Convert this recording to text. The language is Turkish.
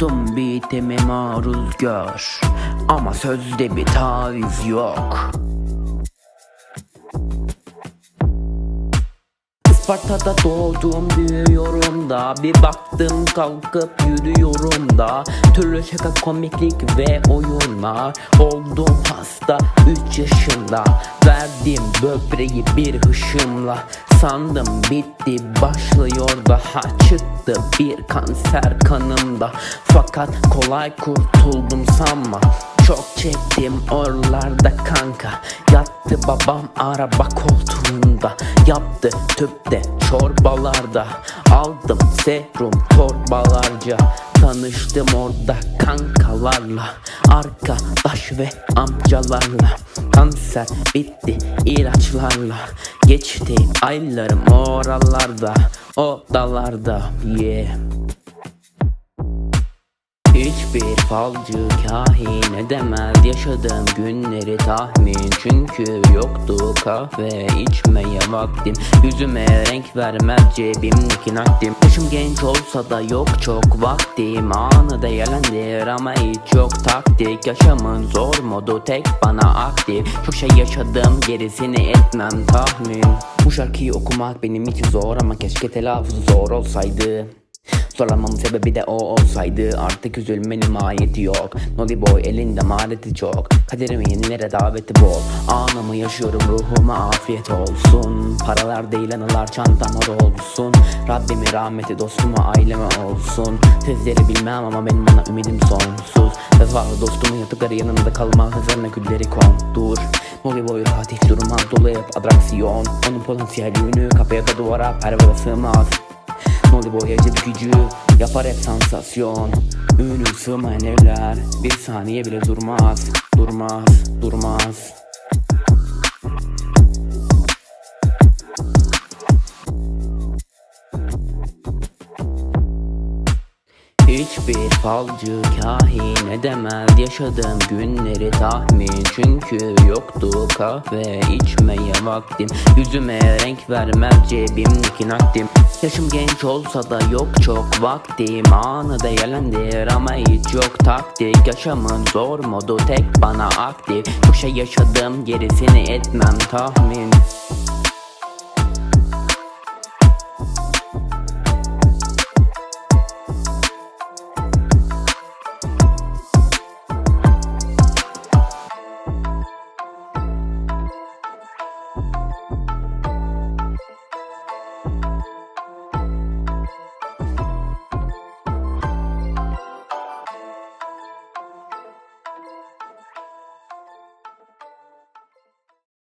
Dostum bitime maruz gör. Ama sözde bir taviz yok. Isparta'da doğdum büyüyorum da. Bir baktım kalkıp yürüyorum da. Türlü şaka komiklik ve oyunlar Oldum hasta. 3 yaşında Verdim böbreği bir hışımla Sandım bitti başlıyor daha Çıktı bir kanser kanımda. Fakat kolay kurtuldum sanma. Çok çektim oralarda kanka. Yattı babam araba koltuğunda. Yaptı tüpte çorbalarda. Aldım serum torbalarca. Tanıştım orada kankalarla Arkadaş ve amcalarla. Kanser bitti ilaçlarla. Geçti aylarım oralarda Odalarda. Yeah. Hiçbir falcı kahin edemez. Yaşadığım günleri tahmin. Çünkü yoktu kahve içmeye vaktim. Yüzüme renk vermez cebimdeki nakdim Yaşım genç olsa da yok çok vaktim. Anı değerlendir ama hiç yok. Taktik Yaşamın zor modu tek bana aktif. Çok şey yaşadım gerisini etmem tahmin. Bu şarkıyı okumak benim için zor ama keşke telaffuzu zor olsaydı Soramamın sebebi de o olsaydı. Artık üzülmenin mahiyeti yok. Nolly boy elinde mareti çok. Kaderimi yenilere daveti bol. Anımı yaşıyorum ruhuma afiyet olsun. Paralar değil anılar çantama olsun. Rabbimin rahmeti dostuma aileme olsun. Sizleri bilmem ama benim bana ümidim sonsuz. Vefalı dostumun yatıkları yanında kalmaz Üzerine külleri kondur. Nolly boy rahat hiç durmaz dolu hep atraksiyon. Onun potansiyel yönü kapıya da duvara pervada sığmaz Boyacı bir gücü yapar hep sansasyon. Ünü sığmayan evler bir saniye bile durmaz Durmaz, durmaz Hiçbir falcı kahin edemez. Yaşadığım günleri tahmin Çünkü yoktu kahve içmeye vaktim. Yüzüme renk vermez cebimdeki nakdim. Yaşım genç olsa da yok çok vaktim. Anı değerlendir ama hiç yok taktik. Yaşamın zor modu tek bana aktif. Çok şey yaşadım gerisini etmem tahmin